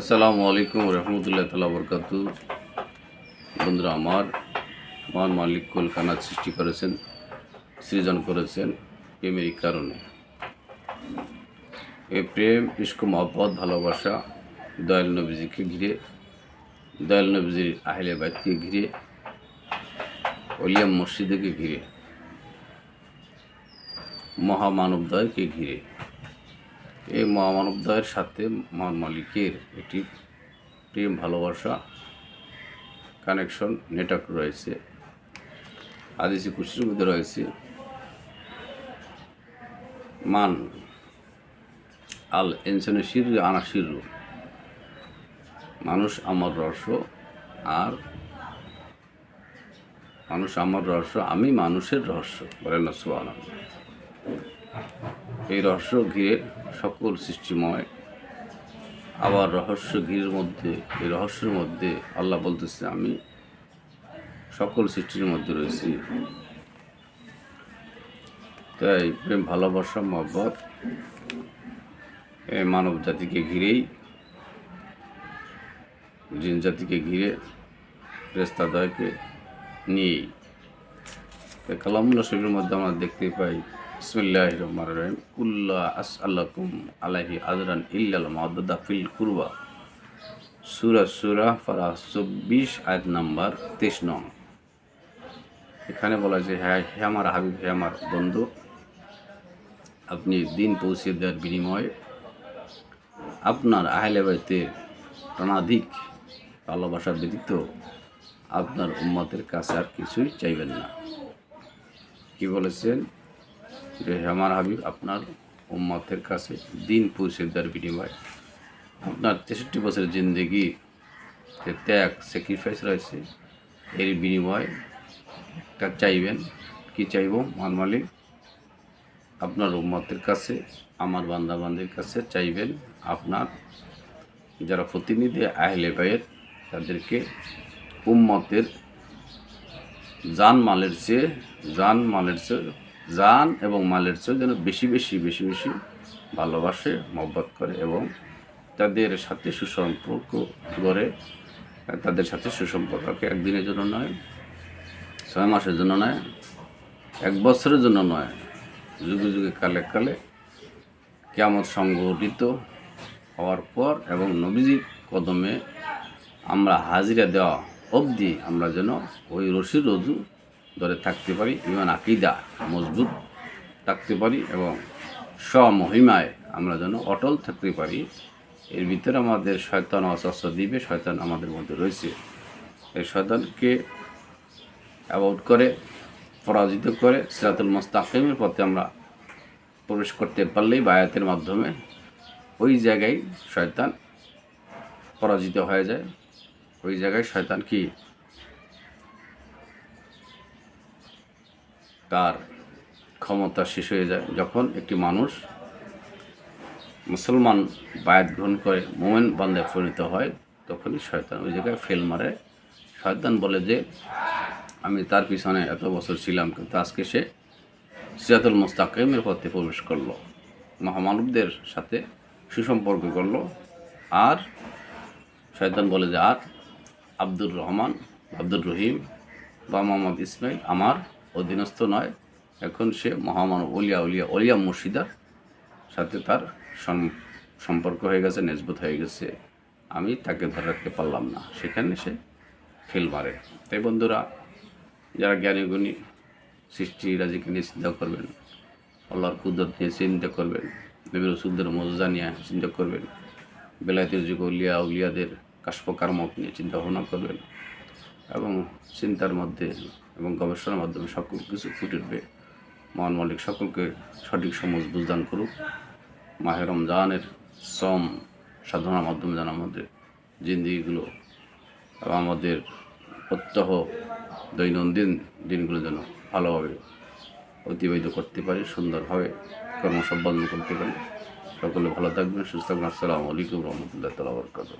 আসসালামু আলাইকুম রহমতুল্লাহ তালা বরকাত। বন্ধুরা, আমার মহান মালিক কলকানা সৃষ্টি করেছেন, সৃজন করেছেন প্রেমের কারণে। এই প্রেম ইস্ক মহব্বত, ভালোবাসা, দয়াল নবীজিকে ঘিরে, দয়াল নবীজির আহলে বাইতকে ঘিরে অলিয়াম মসজিদকে ঘিরে মহামানবদয়কে ঘিরে এই মহামানবদয়ের সাথে মহান মালিকের একটি প্রেম, ভালোবাসা কানেকশন নেটওয়ার্ক রয়েছে। আদিসি কুশির মধ্যে রয়েছে মান, আল এনসনে শির, আনা শিরু। মানুষ আমার রহস্য আর মানুষ আমার রহস্য, আমি মানুষের রহস্য, বলেন সুবাহ এই রহস্য ঘিরে সকল সৃষ্টিময়। আবার রহস্য ঘিরের মধ্যে, এই রহস্যের মধ্যে আল্লাহ বলতেছে, আমি সকল সৃষ্টির মধ্যে রয়েছি। তাই প্রেম, ভালোবাসা, মহব্বত এই মানব জাতিকে ঘিরেই, জিন জাতিকে ঘিরে রেস্তাদয়কে নিয়েই। কালামুল্লা শরীফের মধ্যে আমরা দেখতে পাই বিসমিল্লাহ রহমান রহিম কুল্লা আস আল্লাকুম আলাহি আজরান ইল্লাল মাদা ফিল কুরবা। সুরা সুরা ফারা চব্বিশ, আয়াত নাম্বার তেইশ নং। এখানে বলা যে হ্যাঁ হে আমার হাবিব, হে আমার বন্ধু, আপনি দিন পৌঁছে দেওয়ার বিনিময়ে আপনার আহলে বাইতের প্রাণাধিক ভালোবাসা ব্যতীত আপনার উম্মতের কাছে আর কিছুই চাইবেন না। কি বলেছেন? যে আমার হাবিব, আপনার উম্মতের কাছে দিন পৌঁছে দেওয়ার বিনিময়ে। আপনার তেষট্টি বছরের জিন্দগি যে ত্যাগ স্যাক্রিফাইস রয়েছে। এর বিনিময়ে একটা চাইবেন। কি চাইব? মহান মালিক, আপনার উম্মতের কাছে, আমার বান্দাবান্দির কাছে চাইবেন আপনার যারা প্রতিনিধি আহলে ভাইয়ের তাদেরকে উম্মতের জান মালের চেয়ে জান মালের চেয়ে জান এবং মালের চেয়ে যেন বেশি বেশি বেশি বেশি ভালোবাসে, মহব্বত করে এবং তাদের সাথে সুসম্পর্ক গড়ে, তাদের সাথে সুসম্পর্ককে একদিনের জন্য নয়, ছয় মাসের জন্য নয়, এক বছরের জন্য নয়, যুগে যুগে কালে কালে কেমন সংগঠিত হওয়ার পর এবং নবীজির কদমে আমরা হাজিরা দেওয়া অবধি আমরা যেন ওই রশির রজু ধরে থাকতে পারি, ইমান, আকিদা মজবুত থাকতে পারি এবং স্বমহিমায় আমরা যেন অটল থাকতে পারি। এর ভিতরে আমাদের শয়তান অস্ত্র দিবে, শয়তান আমাদের মধ্যে রয়েছে। এই শয়তানকে অ্যাভয়েড করে, পরাজিত করে সিরাতুল মোস্তাকিমের পথে আমরা প্রবেশ করতে পারলেই বায়াতের মাধ্যমে ওই জায়গায় শয়তান পরাজিত হয়ে যায়। ওই জায়গায় শয়তান কি? তার ক্ষমতা শেষ হয়ে যায় যখন একটি মানুষ মুসলমান বায়াত গ্রহণ করে, মোমেন বান্দায় পরিণত হয়, তখনই শয়তান ওই জায়গায় ফেল মারে। শয়তান বলে যে, আমি তার পিছনে এত বছর ছিলাম, কিন্তু আজকে সে সিরাতুল মোস্তাকিমের পথে প্রবেশ করল, মহামানবদের সাথে সুসম্পর্ক করল। আর শয়তান বলে যে, আর আব্দুর রহমান, আব্দুর রহিম বা মোহাম্মদ ইসমাইল আমার অধীনস্থ নয়। এখন সে মহামানব, অলিয়া উলিয়া অলিয়া মুর্শিদার সাথে তার সম্পর্ক হয়ে গেছে, নেজবুত হয়ে গেছে। আমি তাকে ধরে রাখতে পারলাম না। সেখানে সে ফেল মারে। তাই বন্ধুরা, যারা জ্ঞানী, গুণী, সৃষ্টি, রাজিকে নিয়ে চিন্তা করবেন, আল্লাহর কুদরত নিয়ে চিন্তা করবেন, নবীর রসুলদের মজা নিয়ে চিন্তা করবেন, বেলায়েতের যুগ উলিয়া উলিয়াদের কাশপকারমত নিয়ে চিন্তা ভাবনা করবেন এবং চিন্তার মধ্যে এবং গবেষণার মাধ্যমে সকল কিছু ফুটে উঠবে। মহান মালিক সকলকে সঠিক সমজ বুঝদান করুক। মাহের রমজানের শ্রম সাধনার মাধ্যমে যেন আমাদের জিন্দিগিগুলো এবং আমাদের প্রত্যহ দৈনন্দিন দিনগুলো যেন ভালোভাবে অতিবাহিত করতে পারি, সুন্দরভাবে কর্ম সম্পাদন করতে পারি। সকলে ভালো থাকবেন, সুস্থ থাকবেন। আসসালামু আলাইকুম রহমতুল্লাহ তালা বরকাত